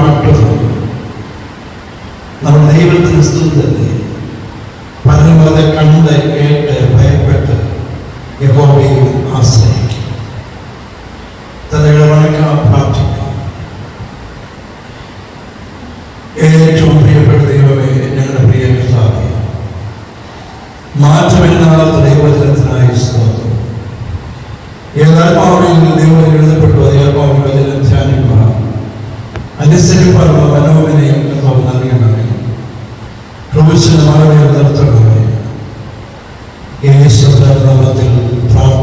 പാട്ടും നമ്മൾ ദൈവത്തിന് സ്തുതി തന്നെ പരമത കണ്ട് കേട്ട് ഭയപ്പെട്ട് യഹോവയിൽ ആശ്രയിക്കും തലയുടെ വണക്കാം പ്രാർത്ഥിക്കാം ഏറ്റവും പ്രിയപ്പെട്ട ദൈവമേ ഞങ്ങളുടെ പ്രിയ കർത്താവേ മാറ്റമില്ലാത്ത ദൈവജനത്തിനായി സ്തോത്രം ഏതാത്മാവിൽ ദൈവം പ്രഭുശിന്റെ മറവിൽ നിർത്തണമേ യേശുനാമത്തിൽ പ്രാർത്ഥനയെ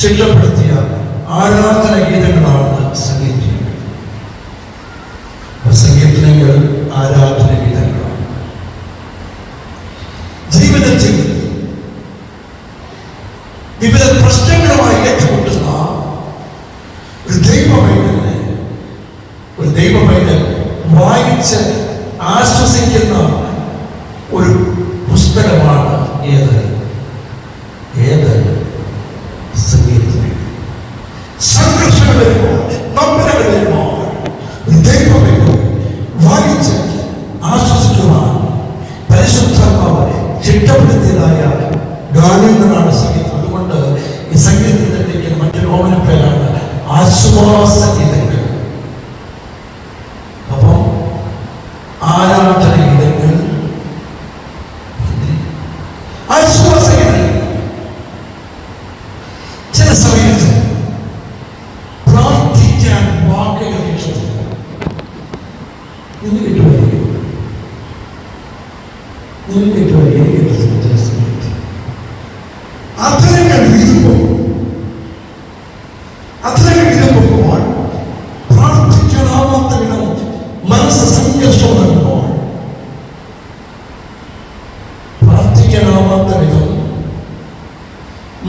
ചിട്ടപ്പെടുത്തിയ ആരാധന ഗീതങ്ങളാണ് സംഗീതങ്ങൾ സംഗീതങ്ങൾ ആരാധന ഗീതങ്ങളാണ്. ജീവിതത്തിൽ വിവിധ പ്രശ്നങ്ങളുമായി ഏറ്റുമുട്ടുന്ന ഒരു ദൈവമൈതനെ ഒരു ദൈവമൈതൻ വായിച്ച് ആശ്വസിക്കുന്ന ഒരു പുസ്തകമാണ് ഏത്? ഗാനങ്ങളാണ് സംഗീതം. അതുകൊണ്ട് ഈ സംഗീതത്തിലേക്ക് മറ്റൊരു ഓമന പേരാണ് ആശ്വാസ ഗീതങ്ങൾ. അപ്പം ആരാധന ഗീതങ്ങൾ? ആശ്വാസ ചില സമയത്ത് പ്രാർത്ഥിക്കാൻ വാക്കുകൾ കിട്ടുന്നില്ല നിന്ന് കിട്ടുമായിരിക്കും നിന്ന്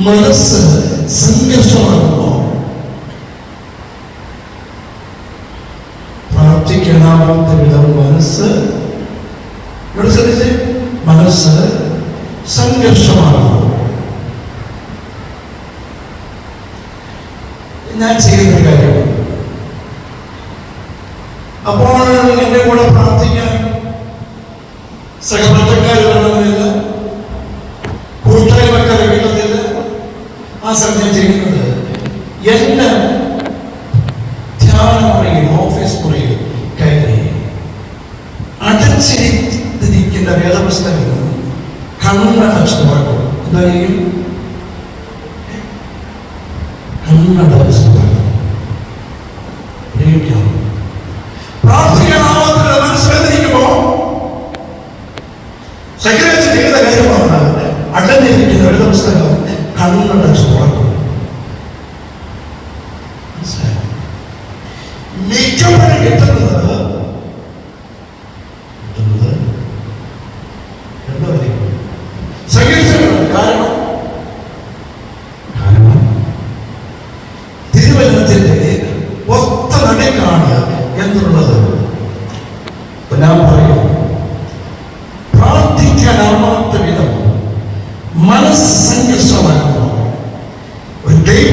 മനസ്സ് സംഘർഷമാകുമ്പോൾ പ്രാർത്ഥിക്കാനാവാത്ത വിധം മനസ്സ് ഇവിടെ ശ്രദ്ധിച്ച്? മനസ്സ് സംഘർഷമാകുമ്പോൾ ഞാൻ ചെയ്യുന്ന കാര്യമാണ് അപ്പോൾ എന്റെ കൂടെ പ്രാർത്ഥിക്കാൻ వెలగబడాలి అట్లనే నేను వెలగలుస్తాను కళ్ళు నడుచుకోవాలి నిజమైన గిట్టలు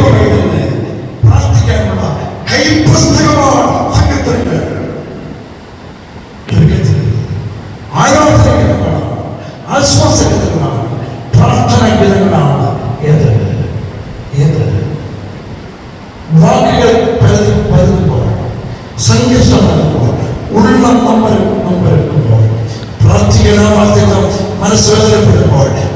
ദൈവവേദനെ പ്രാർത്ഥിക്കാനുള്ള കൈപുസ്തകമാണ് സംഘത്തിന് ആരാധനകളാണ് ആശ്വാസഗീതങ്ങളാണ് പ്രാർത്ഥനാ ഗീതങ്ങളാണ് ഏത് ഏത് വാക്കുകൾ പലത് പലതുമ്പോൾ സംഘർഷം നൽകുമ്പോൾ ഉള്ള നമ്പർ നമ്പരെടുക്കുമ്പോൾ പ്രാർത്ഥിക്കാനാവാത്ത മനസ്സുവേദനപ്പെടുമ്പോൾ പ്രാർത്ഥിക്കത്തക്ക